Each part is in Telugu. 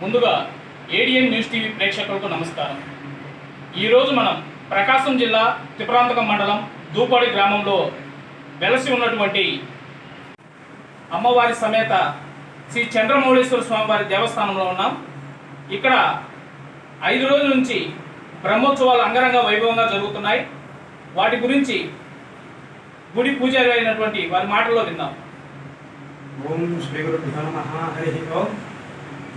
ముందుగా ఏడిఎన్ న్యూస్ టీవీ ప్రేక్షకులకు నమస్కారం. ఈరోజు మనం ప్రకాశం జిల్లా త్రిప్రాంతకం మండలం దూపాడి గ్రామంలో వెలసి ఉన్నటువంటి అమ్మవారి సమేత శ్రీ చంద్రమౌళేశ్వర స్వామివారి దేవస్థానంలో ఉన్నాం. ఇక్కడ ఐదు రోజుల నుంచి బ్రహ్మోత్సవాలు అంగరంగ వైభవంగా జరుగుతున్నాయి. వాటి గురించి గుడి పూజారి అయినటువంటి వారి మాటల్లో విందాం. ఓం శ్రీ గురు నమ హరి ఓం.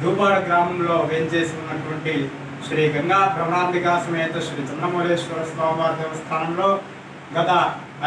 దూపాడ గ్రామంలో వేంచేసి ఉన్నటువంటి శ్రీ గంగా భ్రమరాంబికా సమేత శ్రీ చంద్రమౌళేశ్వర స్వామివారి దేవస్థానంలో గత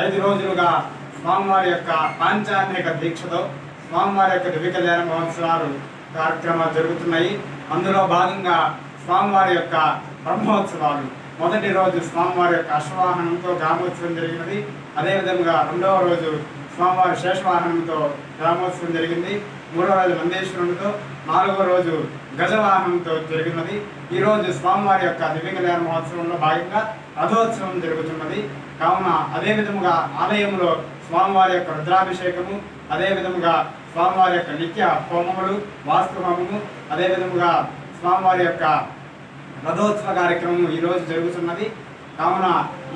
ఐదు రోజులుగా స్వామివారి యొక్క పాంచాన్నిక దీక్షతో స్వామివారి యొక్క దివ్య మహోత్సవాలు కార్యక్రమాలు జరుగుతున్నాయి. అందులో భాగంగా స్వామివారి యొక్క బ్రహ్మోత్సవాలు మొదటి రోజు స్వామివారి యొక్క అశ్వవాహనంతో గ్రామోత్సవం జరిగినది. అదేవిధంగా రెండవ రోజు స్వామివారి శేషవాహనంతో గ్రామోత్సవం జరిగింది. మూడవ రోజు నందేశ్వరునితో నాలుగవ రోజు గజవాహనంతో జరిగినది. ఈరోజు స్వామివారి యొక్క దివ్య మహోత్సవంలో భాగంగా రథోత్సవం జరుగుతున్నది. కావున అదేవిధముగా ఆలయంలో స్వామివారి యొక్క రుద్రాభిషేకము అదే విధముగా స్వామివారి యొక్క నిత్య హోమములు వాస్తు హోమము అదేవిధముగా స్వామివారి యొక్క రథోత్సవ కార్యక్రమం ఈరోజు జరుగుతున్నది. కావున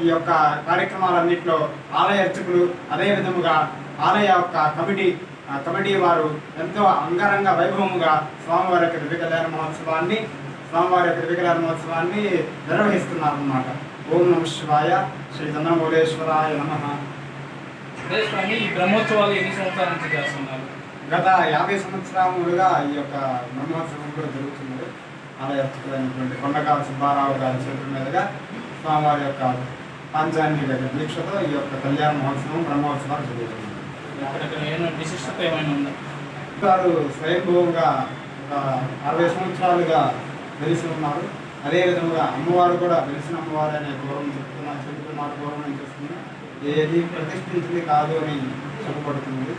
ఈ యొక్క కార్యక్రమాలన్నింటిలో ఆలయ అర్చకులు అదే విధముగా ఆలయ యొక్క కమిటీ కమిటీ వారు ఎంతో అంగరంగ వైభవముగా స్వామివారి యొక్క దివ్య మహోత్సవాన్ని స్వామివారి యొక్క దివ్య మహోత్సవాన్ని నిర్వహిస్తున్నారు అన్నమాట ఓం నమ శివాయ శ్రీ చంద్రమౌళేశ్వరాయ నమ. స్వామి ఈ బ్రహ్మోత్సవాలు ఎన్ని సంవత్సరాల నుంచి చేస్తున్నారు? గత యాభై సంవత్సరాలుగా ఈ యొక్క బ్రహ్మోత్సవం కూడా జరుగుతున్నది. ఆలయ అర్చకులైనటువంటి కొండకాల సుబ్బారావు గారి చేతుల మీదుగా స్వామివారి యొక్క పంచాంగిక దీక్షతో ఈ యొక్క కళ్యాణ మహోత్సవం బ్రహ్మోత్సవాలు జరుగుతుంది విశిష్టత ఏమైనా ఉందా? వారు స్వయంభూగా ఒక అరవై సంవత్సరాలుగా వెలిసి ఉన్నారు. అదేవిధంగా అమ్మవారు కూడా వెలిసిన అమ్మవారు అనే గౌరవం చెప్తున్నారు చెబుతున్నారు గౌరవం చేస్తుంది ఏది ప్రతిష్ఠించింది కాదు అని చెప్పబడుతుంది.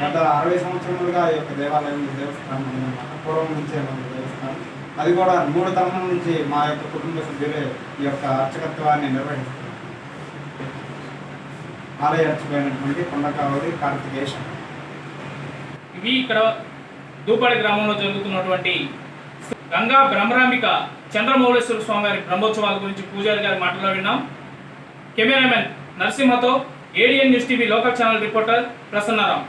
గత అరవై సంవత్సరములుగా ఈ యొక్క దేవాలయం దేవస్థానం ఉందన్నమాట పూర్వం నుంచే మన దేవస్థానం. అది కూడా మూడు తరముల నుంచి మా యొక్క కుటుంబ సభ్యులే ఈ యొక్క అర్చకత్వాన్ని నిర్వహిస్తున్నారు. ఆలయ అర్చకమైనటువంటి కొండకావరి కార్తికేశం ఇవి ఇక్కడ దూపాడి గ్రామంలో జరుగుతున్నటువంటి గంగా బ్రహ్మరాంబిక చంద్రమౌళేశ్వర స్వామి గారి బ్రహ్మోత్సవాల గురించి పూజారి గారి మాట్లాడినాం cameraman నరసింహతో ADN news TV local channel reporter Prasannaram.